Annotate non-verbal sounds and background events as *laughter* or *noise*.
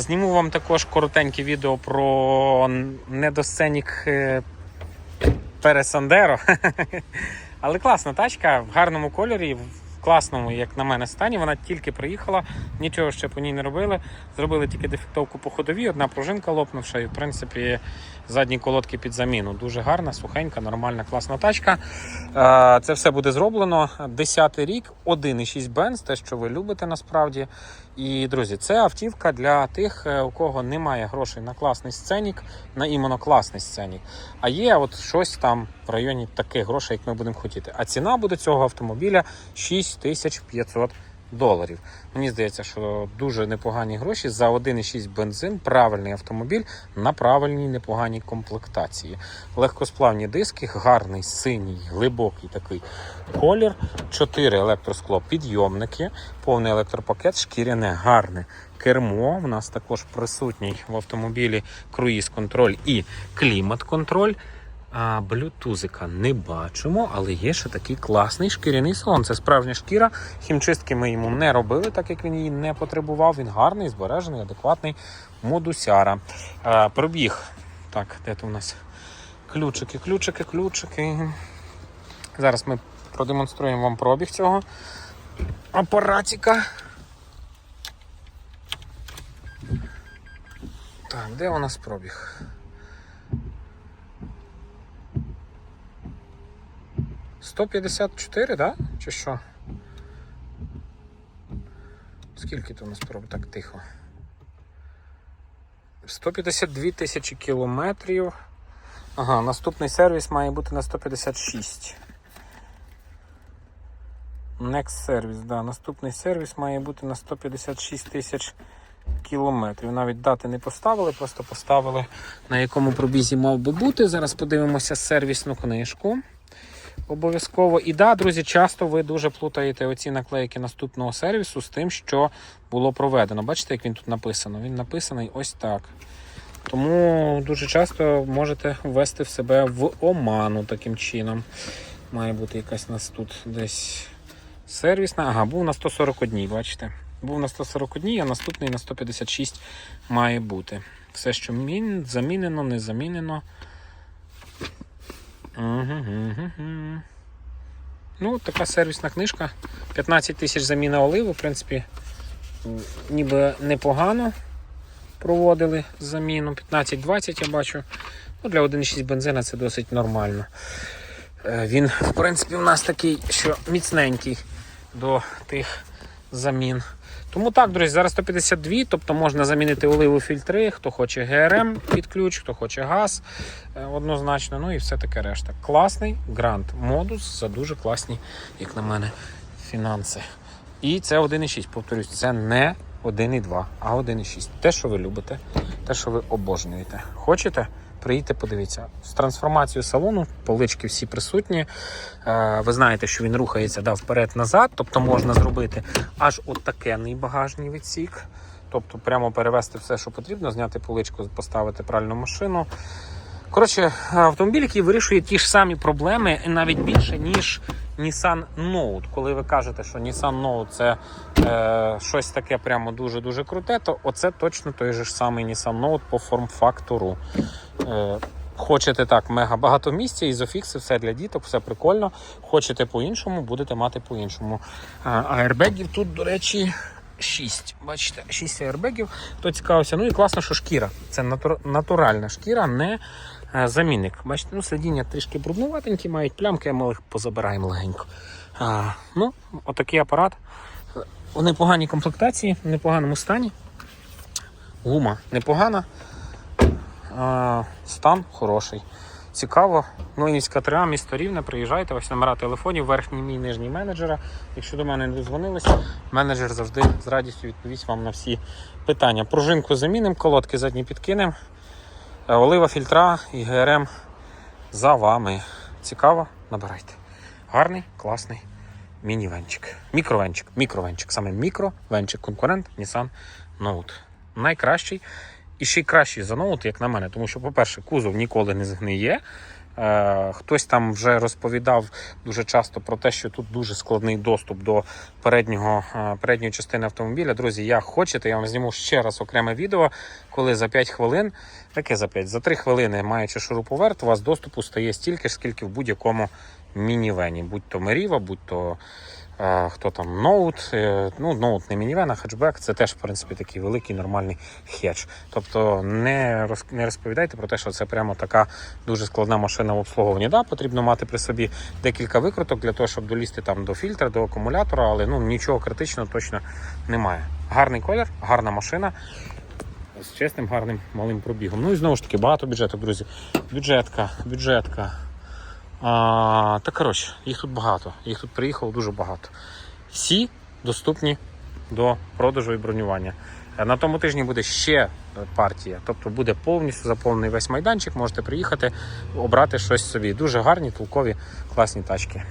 Зніму вам також коротеньке відео про недосценік Пересандеро. *laughs* Але класна тачка в гарному кольорі, класному, як на мене, стані. Вона тільки приїхала, нічого ще по ній не робили. Зробили тільки дефектовку по ходовій, одна пружинка лопнувша, і в принципі задні колодки під заміну. Дуже гарна, сухенька, нормальна, класна тачка. Е, Це все буде зроблено. 10 рік, 1,6 бенз, те, що ви любите насправді. І, друзі, це автівка для тих, е, у кого немає грошей на класний сценік, на іменно класний сценік. А є от щось там в районі таких грошей, як ми будемо хотіти. А ціна буде цього автомобіля 6500 доларів. Мені здається, що дуже непогані гроші за 1,6 бензин, правильний автомобіль на правильній непоганій комплектації. Легкосплавні диски, гарний синій, глибокий такий колір, 4 електроскло підйомники, повний електропакет, шкіряне, гарне кермо. У нас також присутній в автомобілі круїз-контроль і клімат-контроль. А блютузика не бачимо, але є ще такий класний шкіряний салон. Це справжня шкіра. Хімчистки ми йому не робили, так як він її не потребував. Він гарний, збережений, адекватний модусяра. А, пробіг. Так, де то у нас ключики, ключики, ключики. Зараз ми продемонструємо вам пробіг цього апаратика. Так, де у нас пробіг? Сто п'ятдесят чотири, да? Чи що? Скільки то у нас пробіг? Так тихо. 152 тисячі кілометрів. Ага, наступний сервіс має бути на 156. Next service, да. Наступний сервіс має бути на 156 тисяч кілометрів. Навіть дати не поставили, просто поставили на якому пробізі мав би бути. Зараз подивимося сервісну книжку. Обов'язково. І да, друзі, часто ви дуже плутаєте оці наклейки наступного сервісу з тим, що було проведено. Бачите, як він тут написано? Він написаний ось так. Тому дуже часто можете ввести в себе в оману таким чином. Має бути якась у нас тут десь сервісна. Ага, був на 141, бачите? Був на 141, а наступний на 156 має бути. Все, що мін... замінено, не замінено. Ну, така сервісна книжка. 15 тисяч заміна оливи, в принципі, ніби непогано проводили заміну. 15-20 я бачу. Ну, Для 1,6 бензина це досить нормально. Е, Він, в принципі, у нас такий, що міцненький до тих замін. Тому так, друзі, зараз 152, тобто можна замінити оливу фільтри, хто хоче ГРМ під ключ, хто хоче газ е, однозначно, ну і все таке решта. Класний грант модус за дуже класні, як на мене, фінанси. І це 1,6, повторюсь, це не 1,2, а 1,6. Те, що ви любите, те, що ви обожнюєте. Хочете? Приїдьте, подивіться. З трансформацією салону, полички всі присутні. Е, Ви знаєте, що він рухається да, вперед-назад, тобто можна зробити аж отакенний багажний відсік. Тобто прямо перевести все, що потрібно, зняти поличку, поставити пральну машину. Коротше, автомобіль, який вирішує ті ж самі проблеми, навіть більше, ніж Nissan Note. Коли ви кажете, що Nissan Note це е, щось таке прямо дуже-дуже круте, то оце точно той же ж самий Nissan Note по форм-фактору. Е, Хочете так, мега багато місця, ізофікси, все для діток, все прикольно. Хочете по-іншому, будете мати по-іншому. А, Аербегів тут, до речі, 6. Бачите, 6 аербегів. Хто цікавився. Ну і класно, що шкіра. Це натур... натуральна шкіра, не е, замінник. Бачите, ну сидіння трішки бруднуватенькі, мають плямки, ми їх позабираємо легенько. А, ну, отакий апарат. У непоганій комплектації, в непоганому стані. Гума непогана. А, стан хороший. Цікаво. Нойнівська 3А, місто Рівне, приїжджайте, ось номера телефонів, верхній мій нижній менеджера. Якщо до мене не дозвонилися, менеджер завжди з радістю відповість вам на всі питання. Пружинку замінимо, колодки задні підкинемо, Е, олива фільтра і ГРМ за вами. Цікаво? Набирайте. Гарний, класний міні-венчик. Мікровенчик. Мікровенчик. Саме мікровенчик. Конкурент Nissan Note. Найкращий. І ще й кращий за ноут, як на мене, тому що, по-перше, кузов ніколи не згниє. Е, хтось там вже розповідав дуже часто про те, що тут дуже складний доступ до переднього, е, передньої частини автомобіля. Друзі, як хочете, я вам зніму ще раз окреме відео, коли за 5 хвилин, таке за 5, за 3 хвилини, маючи шуруповерт, у вас доступу стає стільки ж, скільки в будь-якому мінівені, будь то Меріва, будь то хто там ноут. Е, ну, ноут не мінівен, а хетчбек це теж, в принципі, такий великий нормальний хедж. Тобто не, не розповідайте про те, що це прямо така дуже складна машина в обслуговуванні. Да, потрібно мати при собі декілька викруток для того, щоб долізти там до фільтра, до акумулятора, але ну, нічого критичного точно немає. Гарний колір, гарна машина. З чесним, гарним малим пробігом. Ну і знову ж таки, багато бюджеток, друзі. Бюджетка, бюджетка. Та коротше, їх тут багато. Їх тут приїхало дуже багато. Всі доступні до продажу і бронювання. Е, На тому тижні буде ще е, партія, тобто буде повністю заповнений весь майданчик. Можете приїхати, обрати щось собі. Дуже гарні, толкові, класні тачки.